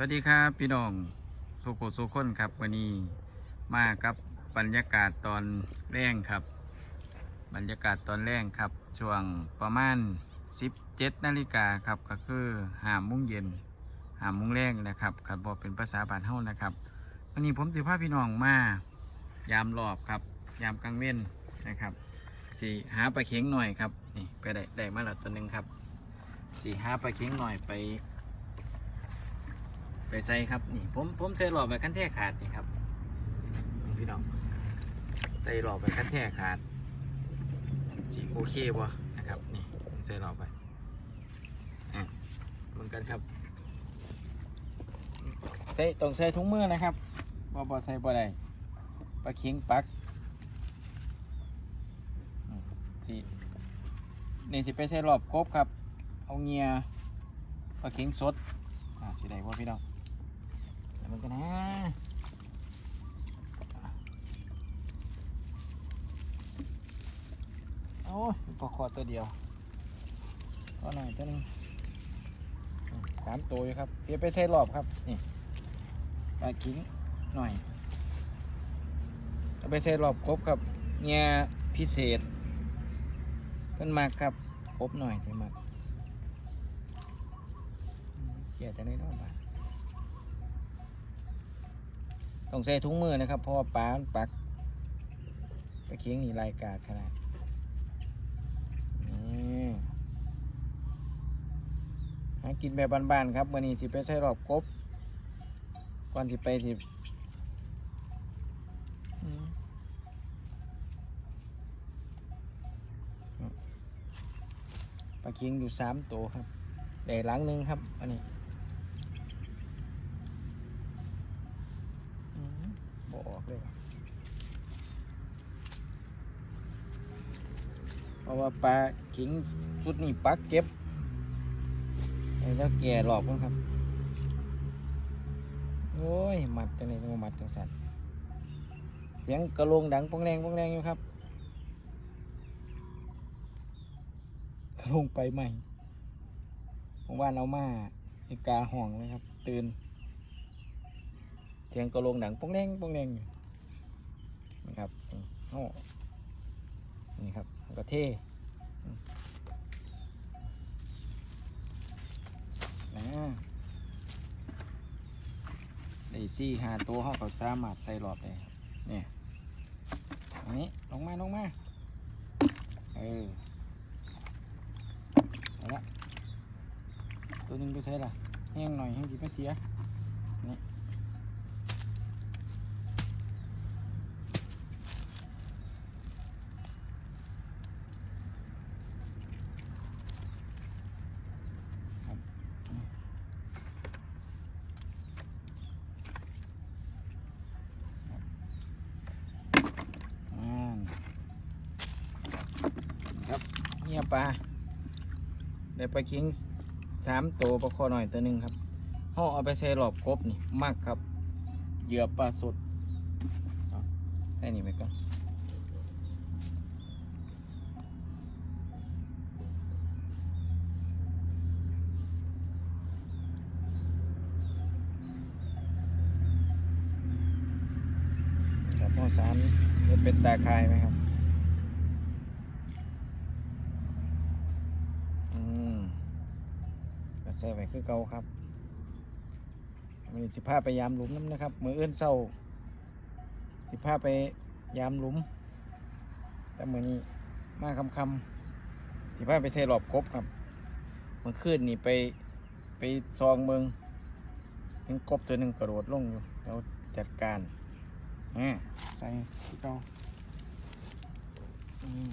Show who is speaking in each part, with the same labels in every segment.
Speaker 1: วัสดีครับพี่น้องสุโขสุคนครับ วันนี้มากับบรรยากาศตอนแรงครับ บรรยากาศตอนแรงครับ ช่วงประมาณ 17นาฬิกาครับก็คือหาโมุ้งเย็นหาโมุ้งแรงนะครับครับบอกเป็นภาษาบ้านเฮานะครับ วันนี้ผมสิพาพี่น้องมายามรอบครับ ยามกลางเว้นนะครับสิหาปลาเข็งหน่อยครับนี่ไปได้ได้มาแล้วตัวหนึ่งครับสิหาปลาเข็งหน่อยไป ไปใส่ครับนี่ผมผมใส่หลอดไปขั้นแท้ขาดนี่ครับพี่น้องใส่หลอดไปขั้นแท้ขาดจีโอเคบ่นะครับนี่ผมใส่หลอดไปอะเหมือนกันครับใส่ต้องใส่ถุงมือนะครับบ่บ่ใส่บ่ได้ปลาเค็งปักอืมสินี่สิไปใส่รอบครบครับ เอาเงียปลาเค็งสดอ่าสิได้บ่พี่น้องเดี๋ยวมันกันนะโอ้ยปลาคอตัวเดียวก็หน่อยตัวหนึงสามตัวอยู่ครับเดี๋ยวไปใส่รอบครับนี่ปลากิ้งหน่อยเอาไปใส่รอบครบครับเนี่ยพิเศษเพิ่นมากครับครบหน่อยถึงมากอืมเกี่ยจะได้น้อยบาท ต้องใส่ถุงมือนะครับ เพราะว่าปลามันปักตะเคียงนี่ลายกาดขนาดนี่หากินแบบบ้านๆครับวันนี้สิไปใส่รอบกบก่อนสิไปสิปลาเคียงอยู่สามตัวครับได้หลังหนึ่งครับอันนี้ อืม บออกเลย เพราะว่าปลาขิงสุดนี่ปักเก็บแล้วแก่หลอกมั้งครับ โอ้ยหมัดจังเลยต้องมาหมัดจังสันเสียงกระโลงดังป้องแรงป้องแรงอยู่ครับกระโลงไปใหม่ผมว่าเอามาอ้กาห่องเลยครับ ตื่น สียงกระโหลงดังปองแดงปองแดงนี่ครับโอ้นี่ครับกระเทอืมนะได้ซี่หาตัวเขาก็สามารถใส่หลอดได้ครับเนี่ยอันนี้ลงมาลงมา เออเอาละตัวนึงไปใส่ละแห้งหน่อยแห้งจีไม่เสีย อ่าครับเงียป ลาได้ปลาคิงสามตัวปลาคอหน่อยตัวหนึ่งครับห่อเอาไปใส่หลอบกบนี่มากครับ เหยื่อปลาสดแค่นี้ไปก่อนครับห่อสามเป็นตาคายไหมครับ อืมก็ ใส่ไว้คือเก่าครับมันสิพาไปยามหลุมน้ำนะครับมือเอื้นเศร้าสิพาไปยามหลุม แต่มือนี้มาคำคำสิพาไปใส่หลอบกบครับมื่อคืนนี่ไปไปซองเมืองเห็นกบตัวหนึ่งกระโดดลงอยู่เราจัดการนี่ใส่คือเก่าอืม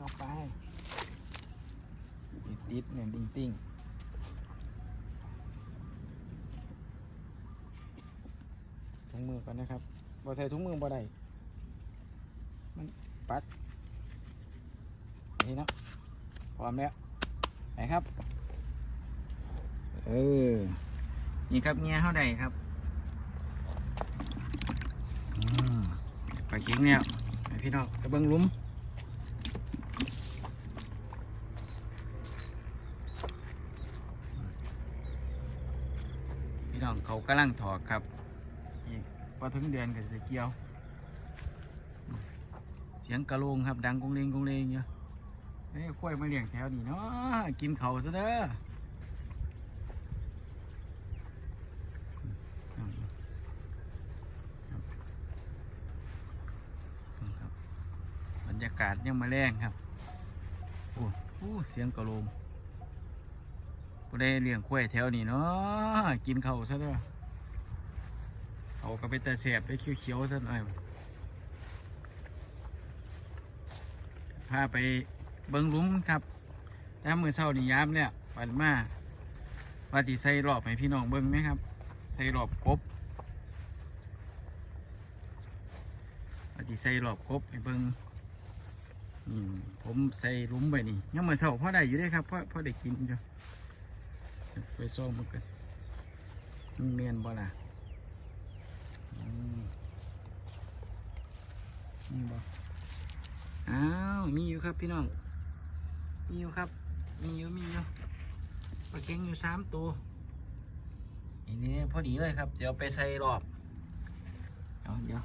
Speaker 1: เอาไปติดติดเนี่ยติ้งติ้งถุงมื อก่อนนะครับบ่ใส่ถุงมือบ่ได้มันปักนี่เนาะพร้อมแล้วไหนครับ เออ นี่ครับเงี้ยเท่าใดครับปลาเค็งเนี่ยพี่น้องกระเบื้องลุ้มพี่น้องเขากำลังถอกครับ พอถึงเดือนก็จะเกี่ยว เสียงกระโลงครับ ดังกงเลงกงเลงเยอะเอ้ยข้วยมาเลี้ยงแถวนี้เนาะกินเขาซะเด้อครับรรยากาศยังมาแรงครับ โอ้โหเสียงกระโลงผู้ได้เลี้ยงข้วยแถวนี้เนาะกินเขาซะเด้อ เขาก็ไปแต่เสียบไปเขียวๆซะหน่อยพาไปเบิ้งลุ้มครับแต่มือเช้านี่ยามเนี่ยปันมาว่าสิใส่รอบให้พี่น้องเบิ้งไหมครับ ใส่รอบกบว่าสิใส่รอบกบให้เบิ้งผมใส่ลุ้มไปนี่ยังมือเช้าพอได้อยู่ด้วยครับพอพอได้กินอยู่ไปซ่อมมันกันมันเมียนบ่ล่ะอืมีบ่อ้าวมีอยู่ครับพี่น้อง มีอยู่ครับ มีอยู่มีอยู่ปลาเก่งอยู่สามตัวอันนี้พอดีเลยครับ เดี๋ยวไปใส่รอบเอาเดี๋ยว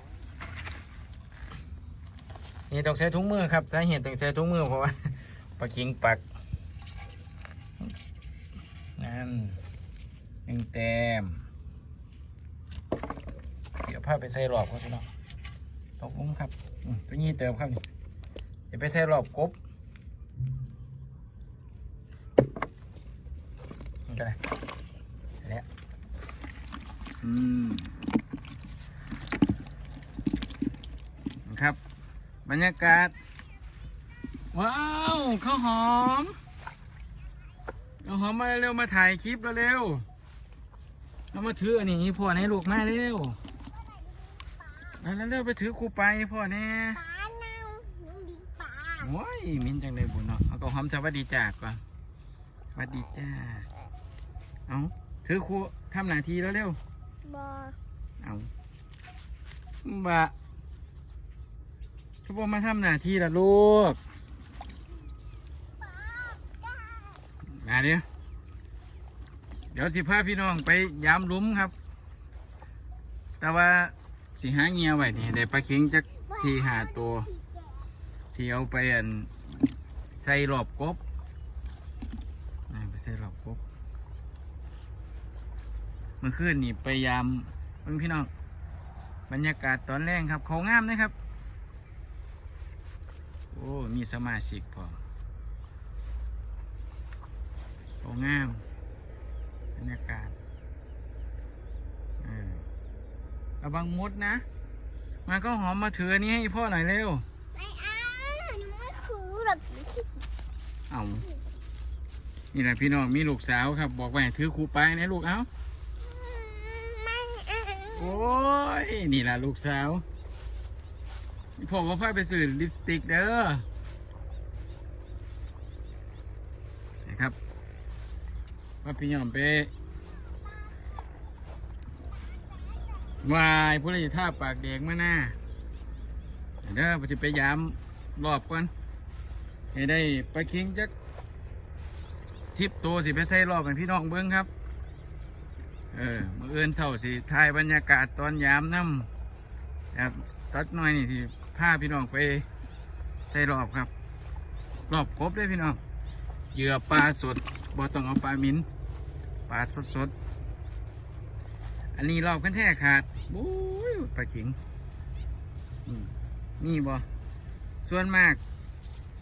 Speaker 1: นี่ต้องใส่ถุงมือครับสาเหตุต้องใส่ถุงมือเพราะว่าปลาเก่งปักนั่นหนึ่งแต้มเดี๋ยวพาไปใส่รอบครับพี่น้อง ตกลุมครับอืมตัวนี้เติมครับนี่เดี๋ยวไปใส่รอบกบนี่ก็ได้แล้วอืมครับ บรรยากาศ ว้าวข้าวหอมข้าวหอมมาเร็วๆมาถ่ายคลิปเร็วๆเอามาถืออันนี้พ่อให้ลูกมาเร็ว มาเร็วๆไปถือครูไปพ่อแน่
Speaker 2: ปลาเน่าน้องดิงปลา
Speaker 1: โอ้ยมินจังเลยบุญเนาะเอาก็หอมสวัสดีจ้าก่อนสวัสดีจ้าเอาถือครูทำหน้าที่แล้วเร็ว
Speaker 2: บอ
Speaker 1: เอาบะถ้าบอกมาทำหน้าที่ละลูกมาเดี๋ยวเดี๋ยวสิพาพี่น้องไปยามหลุมครับ แต่ว่า สิหาเงียไว้นี่ได้ปลาเข็งจักสีหาตัวที่เอาไปอันใส่รอบกบไปใส่รอบกบเมื่อคืนนี่ไปยามเพิ่งพี่น้องบรรยากาศตอนแรกครับเขางามนะครับ โอ้มีสมาชิกพอเขางามบรรยากาศเออ ระวังมดนะ มาก็หอมมาถืออันนี้ให้พ่อหน่อยเร็ว
Speaker 2: ไม่เอาหนูไม่ถือหรอก
Speaker 1: เอานี่แหละพี่น้องมีลูกสาวครับ บอกว่าให้ถือครูไปนะลูกเอา
Speaker 2: ไม่เอา
Speaker 1: โอ้ยนี่แหละลูกสาวพ่อว่าพ่อไปซื้อลิปสติกเด้อนะครับว่าพี่ยอมไป วายผู้ใดท่าปากแดงมาหน้าเด้อไปสิไปยามรอบก่อนให้ได้ไปลาคิงจักสิบตัวสิไปใส่รอบกันพี่น้องเบิ้งครับ เออมือเอื้นเศร้าสิถ่ายบรรยากาศตอนยามน้ำครับตัดหน่อยนี่สิพาพี่น้องไปใส่รอบครับ รอบครบเลยพี่น้องเหยื่อปลาสดบ่ต้องเอาปลามินปลาสดสดๆอันนี้รอบกันแท้ขาด บู๊ยปลาขิงนี่บ่ส่วนมาก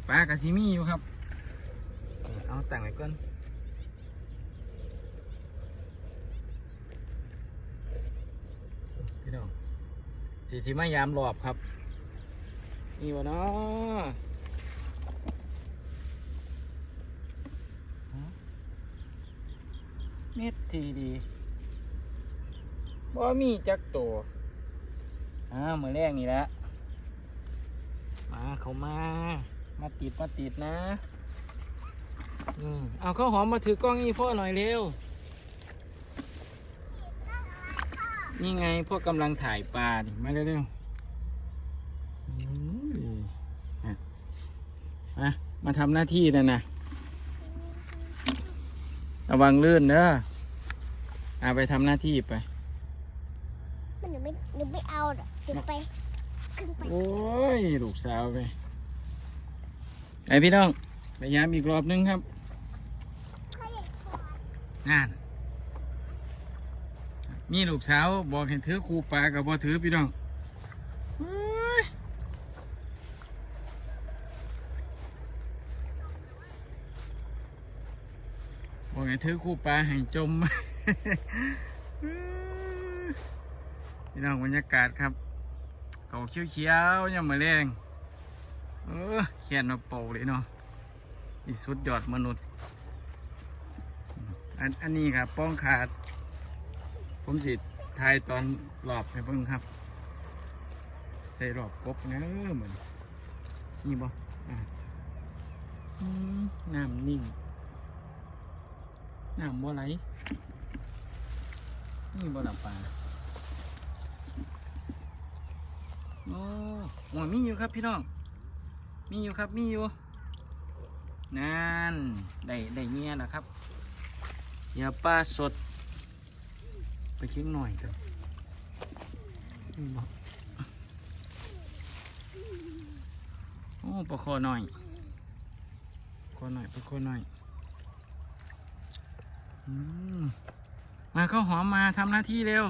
Speaker 1: ปลากระซิมีอยู่ครับ เอาตังไว้ก่อนพี่น้องสีสีมายามรอบครับ นี่วะเนาะฮะเม็ดสีดี บ่มีจักตัวอ่ามือแรกนี่แหละมาเขามา มาติดมาติดนะอืมเอาข้าวหอมมาถือกล้องนี่พ่อหน่อยเร็ว นี่ไงพวกกำลังถ่ายปลาดิมาเร็วๆอืมอะมามาทำหน้าที่นะนะระวังลื่นเด้อเอาไปทำหน้าที่ไป
Speaker 2: มันหนูไม่หนูไม่ เอาหรอกหนูไปขึ้นไป
Speaker 1: โอ้ยลูกสาวไปไอพี่น้องไปย้ำอีกรอบนึงครับ
Speaker 2: เขาอยากกอด
Speaker 1: งานมีลูกสาวบอกให้ถือคูปลากับบ่ถือพี่น้องเฮ้ยบอกให้ถือคูปลาให้จม พี่น้องบรรยากาศครับเขาเขียวๆยังมาแรงเออแขนมาโปเลยเนาะอีสุดยอดมนุษย์ อันอันนี้ครับป้องขาด ผมสิทายตอนหลอบให้เบิ่งครับ ใส่หลอบกบเนอะเหมือนนี่บ่อะอืมน้ำนิ่ง น้ำบ่ไหลนี่บ่หลับปลา โอ้โหมีอยู่ครับพี่น้อง มีอยู่ครับมีอยู่นั่นได้ได้เงี้ยแล้วครับอย่าปลาสด ไปเคียงหน่อยกันนี่บอกโอ้ปลาคอหน่อยคอหน่อยปลาคอหน่อยอืมมาเข้าวหอมมาทำหน้าที่เร็ว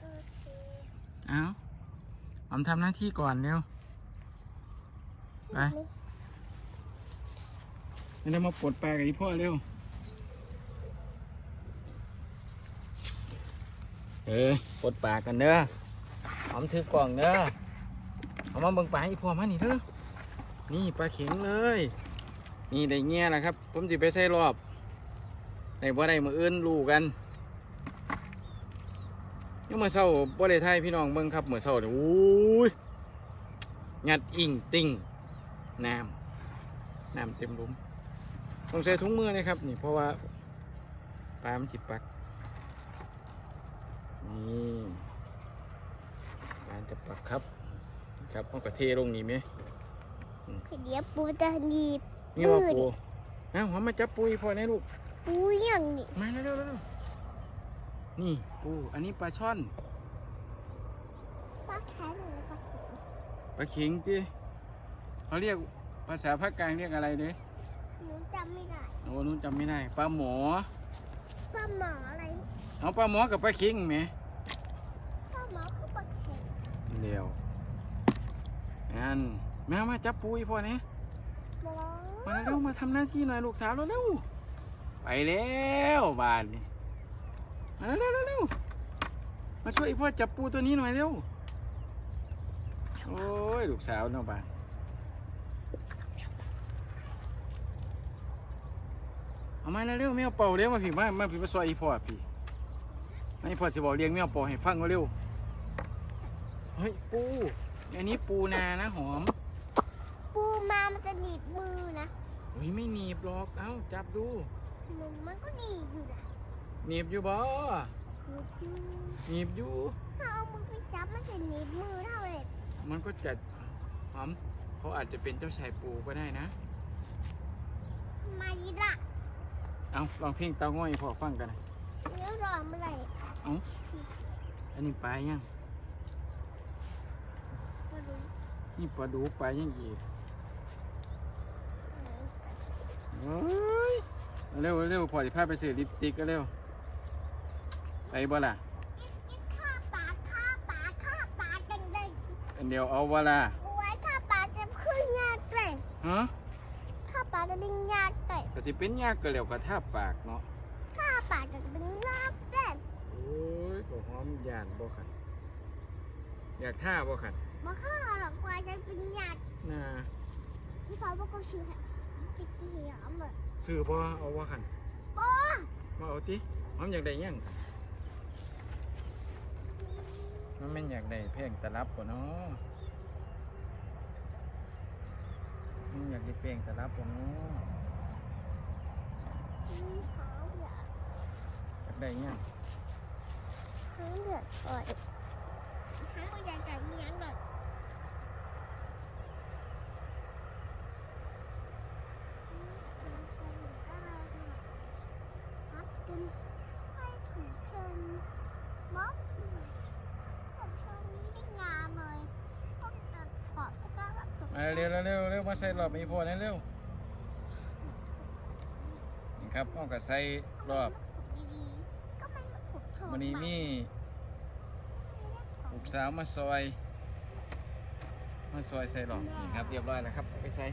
Speaker 2: โอเค
Speaker 1: เอาห อมทำหน้าที่ก่อนเร็ว ไปไม่ได้มาปลดปลากับอีพ่อเร็ว เออปลดปลากันเด้อหอมถือกล่องเด้อเอามาเบิ่งปลาให้อีพ่อมานี่เด้อ นี่ปลาเข็งเลย นี่ได้เงี้ยแหละครับ ผมสิไปใส่รอบได้บ่ได้มืออื่นรู้กัน ยังมื่อเช้าบ่ได้ไทยพี่น้องเบิ่งครับมื่อเช้าเนี่ยโอ้ยงัดอิงติ่งน้ำน้ำเต็มหลุมต้องใส่ถุงมือนะครับนี่เพราะว่าปลามันสิปักนี่ปลาจะปักครับ ครับเอากระเทลงนี่ไหม
Speaker 2: เดี๋ยวปูจะหนีบ
Speaker 1: นี่ว่า
Speaker 2: มือดิ
Speaker 1: ปูเอ้าหอมมาจับปูอีพอนะลูก
Speaker 2: ปูอย่างนี้
Speaker 1: มาเร็วๆเร็วๆ นี่ปูอันนี้ปลาช่อน
Speaker 2: ปลาแข็งหรือปลาเข็ง
Speaker 1: ปลาเข็งจีเขาเรียกภาษาภาคกลางเรียกอะไรเด้
Speaker 2: หนูจำไม่ได้
Speaker 1: โอ้นู้นจำไม่ได้ปลาหมอ
Speaker 2: ปลาหมออะไร
Speaker 1: เอาปลาหมอกับปลาเข็งไหม
Speaker 2: ปลาหมอคือปลาเข็ง
Speaker 1: เร็วอันแม่มาจับปูอีพอเนี่ย
Speaker 2: หมอ
Speaker 1: มาเร็วมาทำหน้าที่หน่อยลูกสาวเร็วๆไปแล้วบานนี่ มาเร็วๆเร็วๆมาช่วยพ่อจับปูตัวนี้หน่อยเร็ว โอ้ย ลูกสาวเนาะบานเอามาเร็วๆแมวเป่าเร็วมาพี่มามาพี่มาซอยอีพ่อพี่มาอีพ่อสิบอกเลี้ยงแมวเป่าให้ฟังเร็วๆเฮ้ยปูอันนี้ปูนานะหอม
Speaker 2: ปูมามันจะหนีบมือนะ
Speaker 1: เฮ้ยไม่หนีบหรอก เอ้าจับดู
Speaker 2: หนูมันก็หนีบอยู่นะ
Speaker 1: หนีบอยู่บ่
Speaker 2: หนีบอยู่
Speaker 1: หนีบอยู่
Speaker 2: ถ้าเอามือไปจับมันจะหนีบมือเท่าเลย
Speaker 1: มันก็จะหอมเขาอาจจะเป็นเจ้าชายปูก็ได้นะ
Speaker 2: ทำไมล่ะ
Speaker 1: เอาลองเพลงเตาง่อยให้พอฟังกันนะ
Speaker 2: เนื้อรอเมื่อไหร่
Speaker 1: อันนี้ปลายัง
Speaker 2: มาดู
Speaker 1: นี่ปลาดูปลายังอีก
Speaker 2: ไหน
Speaker 1: เฮ้ยเอาเร็วเร็วพอจะพาไปซื้อลิปสติกก็เร็ว ไปบ่ล่ะ
Speaker 2: ข้าปลาข้าปลาข้าปลาจังเลย
Speaker 1: อันเดียวเอาบ่ล่ะ
Speaker 2: โอ้ยข้าปลาจะขึ้นยากเลย
Speaker 1: ฮะ
Speaker 2: ข้าปลาจะเป็นยากเลย
Speaker 1: ก็สิเป็นยากก็แล้วก็ท่าปากเนาะ
Speaker 2: ข้าปลาจะเป็นยากเลย
Speaker 1: โอ้ยก็หอมยานบ่ขัดอยากท่าบ่ขัด
Speaker 2: มาข้าหรอกปลาจะเป็นยาก
Speaker 1: น่า
Speaker 2: พี่พอบอกก็ชื่อติ๊กที่เหรอหมด
Speaker 1: ซื้อบ่เอาบ่ขัน
Speaker 2: โอ้
Speaker 1: มาเอาติหอมอยากได้หยัง มันไม่อยากได้เพงตะลับปะเนาะมันอยากได้เพงตะลับปะเนาะ
Speaker 2: อยาก
Speaker 1: อยากได้หยัง
Speaker 2: เขาเดือดก่อนเขาอยากได้ยังก่อน
Speaker 1: เร็วเร็วเร็วมาใส่รอบมีพอนั่นเร็วนี่ครับเอากับใส่รอบ
Speaker 2: ดีๆก็มันผมถอด
Speaker 1: วันนี้มี
Speaker 2: ไป
Speaker 1: สาวมาซอย มาซอยใส่รอบนี่ครับเรียบร้อยแล้วครับไปใส่